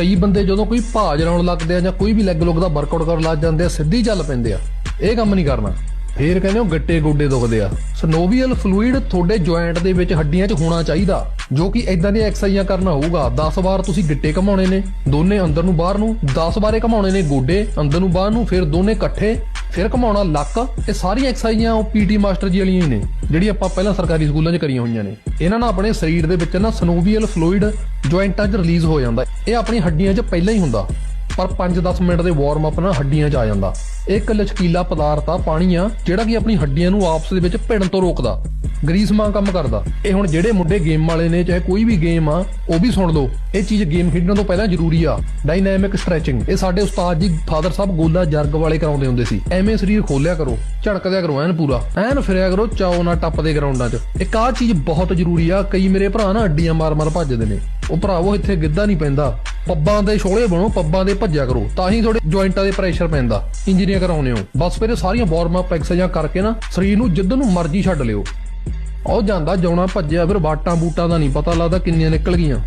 ਕਈ ਬੰਦੇ ਜਦੋਂ ਕੋਈ ਭਾਜ ਲਾਉਣ ਲੱਗਦੇ ਆ ਜਾਂ ਕੋਈ ਵੀ ਲੈਗ ਲੁੱਗ ਦਾ ਵਰਕਆਊਟ ਕਰਨ ਲੱਗ ਜਾਂਦੇ ਆ, ਸਿੱਧੀ ਚੱਲ ਪੈਂਦੇ ਆ। ਇਹ ਕੰਮ ਨਹੀਂ ਕਰਨਾ। ਫੇਰ ਕਹਿੰਦੇ ਹੋ ਗਿੱਟੇ ਗੋਡੇ ਦੁਖਦੇ ਆ। ਸਨੋਵੀਅਲ ਫਲੂਇਡ ਤੁਹਾਡੇ ਜੁਆਇੰਟ ਦੇ ਵਿੱਚ ਹੱਡੀਆਂ 'ਚ ਹੋਣਾ ਚਾਹੀਦਾ, ਜੋ ਕਿ ਇਦਾਂ ਦੀਆਂ ਐਕਸਰਸਾਈਜ਼ਾਂ ਕਰਨਾ ਹੋਊਗਾ। 10 ਵਾਰ ਤੁਸੀਂ ਗਿੱਟੇ ਘਮਾਉਣੇ ਨੇ, ਦੋਨੇ ਅੰਦਰ ਨੂੰ ਬਾਹਰ ਨੂੰ 10 ਵਾਰੇ ਘਮਾਉਣੇ ਨੇ ਗੋਡੇ, ਅੰਦਰ ਨੂੰ ਬਾਹਰ ਨੂੰ, ਫਿਰ ਦੋਨੇ ਇਕੱਠੇ ਫਿਰ ਘਮਾਉਣਾ ਲੱਕ ਇਹ ਸਾਰੀਆਂ ਐਕਸਰਸਾਈਜ਼ਾਂ ਉਹ ਪੀਟੀ ਮਾਸਟਰ ਜੀ ਵਾਲੀਆਂ ਹੀ ਨੇ ਜਿਹੜੀ ਆਪਾਂ ਪਹਿਲਾਂ ਸਰਕਾਰੀ ਸਕੂਲਾਂ 'ਚ ਕਰੀਆਂ ਹੋਈਆਂ ਨੇ। ਇਹਨਾਂ ਨਾਲ ਆਪਣੇ ਸਰੀਰ ਦੇ ਵਿੱਚ ਨਾ ਸਨੋਵੀਅਲ ਫਲੂਇਡ ਜੁਆਇੰਟਾਂ 'ਚ ਰਿਲੀਜ਼ ਹੋ ਜਾਂਦਾ। ਇਹ ਆਪਣੀ ਹੱਡੀਆਂ 'ਚ ਪਹਿਲਾਂ ਹੀ ਹੁੰਦਾ। ਪਰ 5-10 ਮਿੰਟ ਦੇ ਵਾਰਮ ਅਪ ਨਾਲ ਹੱਡੀਆਂ 'ਚ ਆ ਜਾਂਦਾ। ਇਹ ਇੱਕ ਲਚਕੀਲਾ ਪਦਾਰਥ ਆ, ਪਾਣੀ ਆ, ਜਿਹੜਾ ਕਿ ਆਪਣੀ ਹੱਡੀਆਂ ਨੂੰ ਆਪਸ ਦੇ ਵਿੱਚ ਭਿੜਨ ਤੋਂ ਰੋਕਦਾ। ਗਰੀਸ ਵਾਂਗ ਕੰਮ ਕਰਦਾ। ਇਹ ਹੁਣ ਜਿਹੜੇ ਮੁੰਡੇ ਗੇਮ ਵਾਲੇ ਨੇ, ਚਾਹੇ ਕੋਈ ਵੀ ਗੇਮ ਆ, ਉਹ ਵੀ ਸੁਣ ਲਓ। ਇਹ ਚੀਜ਼ ਗੇਮ ਖੇਡਣ ਤੋਂ ਪਹਿਲਾਂ ਜ਼ਰੂਰੀ ਆ। ਡਾਇਨਾਮਿਕ ਸਟ੍ਰੈਚਿੰਗ ਇਹ ਸਾਡੇ ਉਸਤਾਦ ਜੀ ਫਾਦਰ ਸਾਹਿਬ ਗੋਲਾ ਜਰਗ ਵਾਲੇ ਕਰਾਉਂਦੇ ਹੁੰਦੇ ਸੀ। ਐਵੇਂ ਸਰੀਰ ਖੋਲਿਆ ਕਰੋ, ਝੜਕਦਿਆ ਕਰੋ, ਐਨ ਪੂਰਾ। ਐਨ ਫਿਰਿਆ ਕਰੋ, ਚਾਓ ਨਾ ਟੱਪਦੇ ਗਰਾਊਂਡਾਂ 'ਚ। ਇੱਕ ਆਹ ਚੀਜ਼ ਬਹੁਤ ਜ਼ਰੂਰੀ ਆ, ਕਈ ਮੇਰੇ ਭਰਾ ਨਾ ਅੱਡੀਆਂ ਮਾਰ-ਮਾਰ ਭੱਜਦੇ ਨੇ। ਉਹ ਭਰਾਵੋ ਇੱਥੇ ਗਿੱਧਾ ਨਹੀਂ ਪੈਂਦਾ। ਪੱਬਾਂ ਦੇ ਛੋਲੇ ਬਣੋ, ਪੱਬਾਂ ਦੇ ਭੱਜਿਆ ਕਰੋ। ਤਾਂ ਹੀ ਤੁਹਾਡੇ ਜੁਆਇੰਟਾਂ ਦੇ ਪ੍ਰੈਸ਼ਰ ਪੈਂਦਾ। ਇੰਜੀਨੀਅਰ ਕਰਾਉਨੇ ਹੋ। ਬਸ ਫਿਰ ਸਾਰੀਆਂ ਵਾਰਮ ਅਪ ਐਕਸਰਸਾਈਜ਼ਾਂ ਕਰਕੇ ਨਾ, ਸਰੀਰ ਨੂੰ ਜਿੱਦ ਨੂੰ ਮਰਜ਼ੀ ਛੱਡ ਲਿਓ। ਉਹ ਜਾਂਦਾ ਜਾਉਣਾ ਭੱਜਿਆ ਫਿਰ ਬਾਟਾਂ ਬੂਟਾਂ ਦਾ ਨਹੀਂ ਪਤਾ ਲੱਗਦਾ ਕਿੰਨੀਆਂ ਨਿਕਲ ਗਈਆਂ।